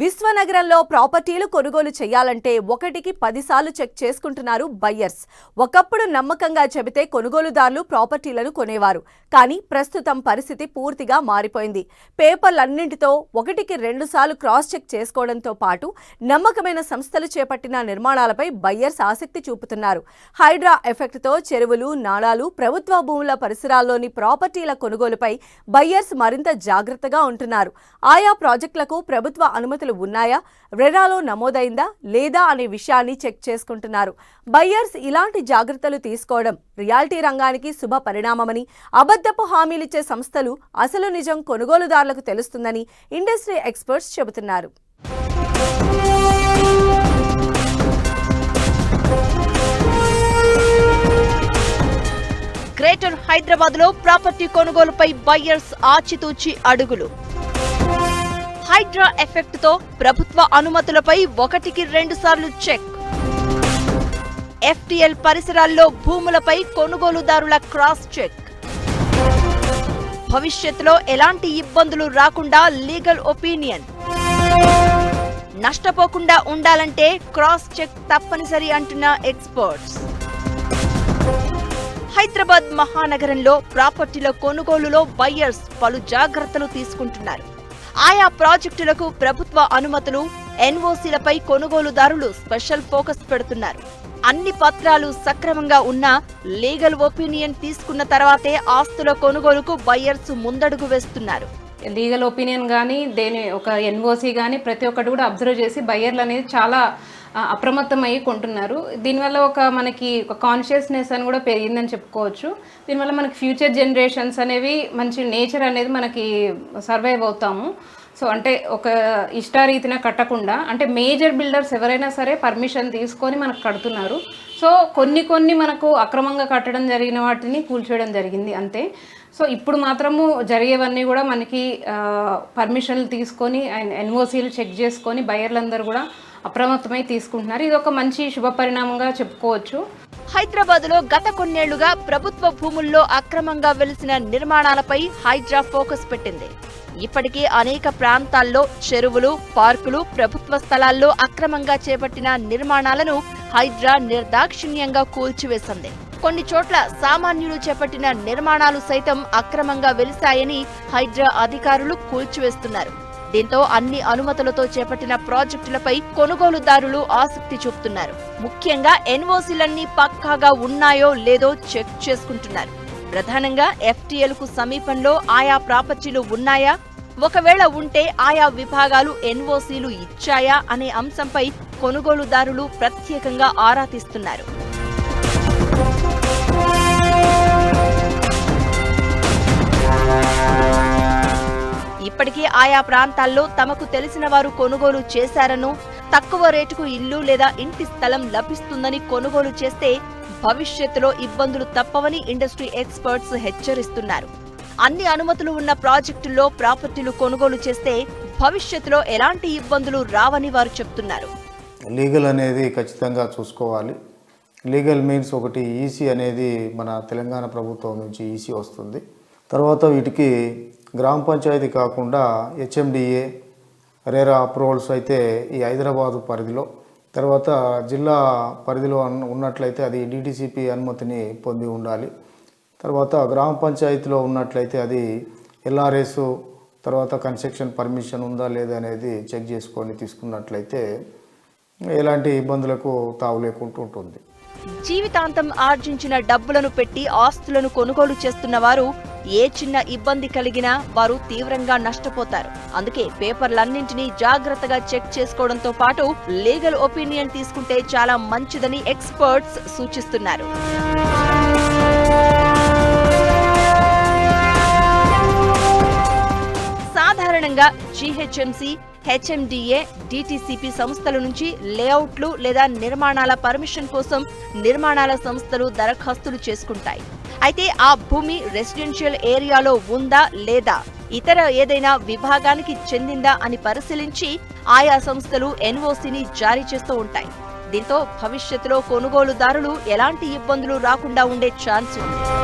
విశ్వనగరంలో ప్రాపర్టీలు కొనుగోలు చేయాలంటే ఒకటికి పదిసార్లు చెక్ చేసుకుంటున్నారు బయ్యర్స్. ఒకప్పుడు నమ్మకంగా చెబితే కొనుగోలుదారులు ప్రాపర్టీలను కొనేవారు. కానీ ప్రస్తుతం పరిస్థితి పూర్తిగా మారిపోయింది. పేపర్లన్నింటితో ఒకటికి రెండుసార్లు క్రాస్ చెక్ చేసుకోవడంతో పాటు నమ్మకమైన సంస్థలు చేపట్టిన నిర్మాణాలపై బయ్యర్స్ ఆసక్తి చూపుతున్నారు. హైడ్రా ఎఫెక్ట్తో చెరువులు నాళాలు ప్రభుత్వ భూముల పరిసరాల్లోని ప్రాపర్టీల కొనుగోలుపై బయ్యర్స్ మరింత జాగ్రత్తగా ఉంటున్నారు. ఆయా ప్రాజెక్టులకు ప్రభుత్వ అనుమతి అనుమతులు ఉన్నాయా? రెరాలో నమోదైందా? లేదా? అనే విషయాన్ని చెక్ చేసుకుంటున్నారు. బయ్యర్స్ ఇలాంటి జాగ్రత్తలు తీసుకోవడం రియాలిటీ రంగానికి శుభ పరిణామమని అబద్ధపు హామీలిచ్చే సంస్థలు అసలు నిజం కొనుగోలుదారులకు తెలుస్తుందని ఇండస్ట్రీ ఎక్స్పర్ట్స్ చెబుతున్నారు. గ్రేటర్ హైదరాబాద్లో ప్రాపర్టీ కొనుగోలుపై బయ్యర్స్ ఆచితూచి అడుగులు. హైడ్రా ఎఫెక్ట్తో ప్రభుత్వ అనుమతులపై ఒకటికి రెండు సార్లు చెక్. ఎఫ్టిఎల్ పరిసరాల్లో భూములపై కొనుగోలుదారుల క్రాస్ చెక్. భవిష్యత్తులో ఎలాంటి ఇబ్బందులు రాకుండా లీగల్ ఒపీనియన్. నష్టపోకుండా ఉండాలంటే క్రాస్ చెక్ తప్పనిసరి అంటున్న ఎక్స్పర్ట్స్. హైదరాబాద్ మహానగరంలో ప్రాపర్టీల కొనుగోలులో బయ్యర్స్ పలు జాగ్రత్తలు తీసుకుంటున్నారు. ఆయా ప్రాజెక్టులకు ప్రభుత్వ అనుమతులు ఎన్ఓసీలపై కొనుగోలుదారులు స్పెషల్ ఫోకస్ పెడుతున్నారు. అన్ని పత్రాలు సక్రమంగా ఉన్నా లీగల్ ఒపీనియన్ తీసుకున్న తర్వాతే ఆస్తుల కొనుగోలుకు బయ్యర్స్ ముందడుగు వేస్తున్నారు. లీగల్ ఒపీనియన్ కానీ దేని ఒక ఎన్ఓసి కానీ ప్రతి ఒక్కటి కూడా అబ్జర్వ్ చేసి బయ్యర్లు అనేది చాలా అప్రమత్తమయ్యి కొంటున్నారు. దీనివల్ల ఒక మనకి ఒక కాన్షియస్నెస్ అని కూడా పెరిగిందని చెప్పుకోవచ్చు. దీనివల్ల మనకి ఫ్యూచర్ జనరేషన్స్ అనేవి మంచి నేచర్ అనేది మనకి సర్వైవ్ అవుతాము. సో అంటే ఒక ఇష్టారీతిన కట్టకుండా అంటే మేజర్ బిల్డర్స్ ఎవరైనా సరే పర్మిషన్ తీసుకొని మనకు కడుతున్నారు. సో కొన్ని కొన్ని మనకు అక్రమంగా కట్టడం జరిగిన వాటిని కూల్చేయడం జరిగింది అంతే. సో ఇప్పుడు మాత్రము జరిగేవన్నీ కూడా మనకి పర్మిషన్లు తీసుకొని అండ్ ఎన్ఓసీలు చెక్ చేసుకొని బయర్లందరూ కూడా అప్రమత్తమై తీసుకుంటున్నారు. ఇది ఒక మంచి శుభ పరిణామంగా చెప్పుకోవచ్చు. హైదరాబాద్లో గత కొన్నేళ్ళుగా ప్రభుత్వ భూముల్లో అక్రమంగా వెలిసిన నిర్మాణాలపై హైడ్రా ఫోకస్ పెట్టింది. ఇప్పటికే అనేక ప్రాంతాల్లో చెరువులు పార్కులు ప్రభుత్వ స్థలాల్లో అక్రమంగా చేపట్టిన నిర్మాణాలను హైడ్రా నిర్దాక్షిణ్యంగా కూల్చివేసింది. కొన్ని చోట్ల సామాన్యులు చేపట్టిన నిర్మాణాలు సైతం అక్రమంగా వెలిశాయని హైడ్రా అధికారులు కూల్చివేస్తున్నారు. దీంతో అన్ని అనుమతులతో చేపట్టిన ప్రాజెక్టులపై కొనుగోలుదారులు ఆసక్తి చూపుతున్నారు. ముఖ్యంగా ఎన్ఓసీలన్నీ పక్కాగా ఉన్నాయో లేదో చెక్ చేసుకుంటున్నారు. ప్రధానంగా ఎఫ్టీఎల్కు సమీపంలో ఆయా ప్రాపర్టీలు ఉన్నాయా? ఒకవేళ ఉంటే ఆయా విభాగాలు ఎన్ఓసీలు ఇచ్చాయా అనే అంశంపై కొనుగోలుదారులు ప్రత్యేకంగా ఆరా తీస్తున్నారు. ఇప్పటికీ ఆయా ప్రాంతాల్లో తమకు తెలిసిన వారు కొనుగోలు చేశారను తక్కువ రేటుకు ఇల్లు లేదా ఇంటి స్థలం లభిస్తుందని కొనుగోలు చేస్తే భవిష్యత్తులో ఇబ్బందులు తప్పవని ఇండస్ట్రీ ఎక్స్పర్ట్స్ హెచ్చరిస్తున్నారు. అన్ని అనుమతులు ఉన్న ప్రాజెక్టుల్లో ప్రాపర్టీలు కొనుగోలు చేస్తే భవిష్యత్తులో ఎలాంటి ఇబ్బందులు రావని వారు చెప్తున్నారు. లీగల్ అనేది ఖచ్చితంగా చూసుకోవాలి. లీగల్ మీన్స్ ఒకటి ఈసీ అనేది మన తెలంగాణ ప్రభుత్వం నుంచి ఈసీ వస్తుంది. తర్వాత వీటికి గ్రామ పంచాయతీ కాకుండా హెచ్ఎండిఏ రేరా అప్రూవల్స్ అయితే ఈ హైదరాబాదు పరిధిలో తర్వాత జిల్లా పరిధిలో ఉన్నట్లయితే అది డిటిసిపి అనుమతిని పొంది ఉండాలి. తర్వాత గ్రామ పంచాయతీలో ఉన్నట్లయితే అది ఎల్ఆర్ఎస్ తర్వాత కన్స్ట్రక్షన్ పర్మిషన్ ఉందా లేదా అనేది చెక్ చేసుకొని తీసుకున్నట్లయితే ఎలాంటి ఇబ్బందులకు తావు లేకుండా ఉంటుంది. జీవితాంతం ఆర్జించిన డబ్బులను పెట్టి ఆస్తులను కొనుగోలు చేస్తున్న వారు ఏ చిన్న ఇబ్బంది కలిగినా వారు తీవ్రంగా నష్టపోతారు. అందుకే పేపర్లన్నింటినీ జాగ్రత్తగా చెక్ చేసుకోవడంతో పాటు లీగల్ ఒపీనియన్ తీసుకుంటే చాలా మంచిదని ఎక్స్పర్ట్స్ సూచిస్తున్నారు. సాధారణంగా జీహెచ్ఎంసీ హెచ్ఎండిఏ డిటిసిపి సంస్థల నుంచి లేఅవుట్లు లేదా నిర్మాణాల పర్మిషన్ కోసం నిర్మాణాల సంస్థలు దరఖాస్తులు చేసుకుంటాయి. అయితే ఆ భూమి రెసిడెన్షియల్ ఏరియాలో ఉందా లేదా? ఇతర ఏదైనా విభాగానికి చెందిందా అని పరిశీలించి ఆయా సంస్థలు ఎన్ఓసిని జారీ చేస్తూ ఉంటాయి. దీంతో భవిష్యత్తులో కొనుగోలుదారులు ఎలాంటి ఇబ్బందులు రాకుండా ఉండే ఛాన్స్ ఉంది.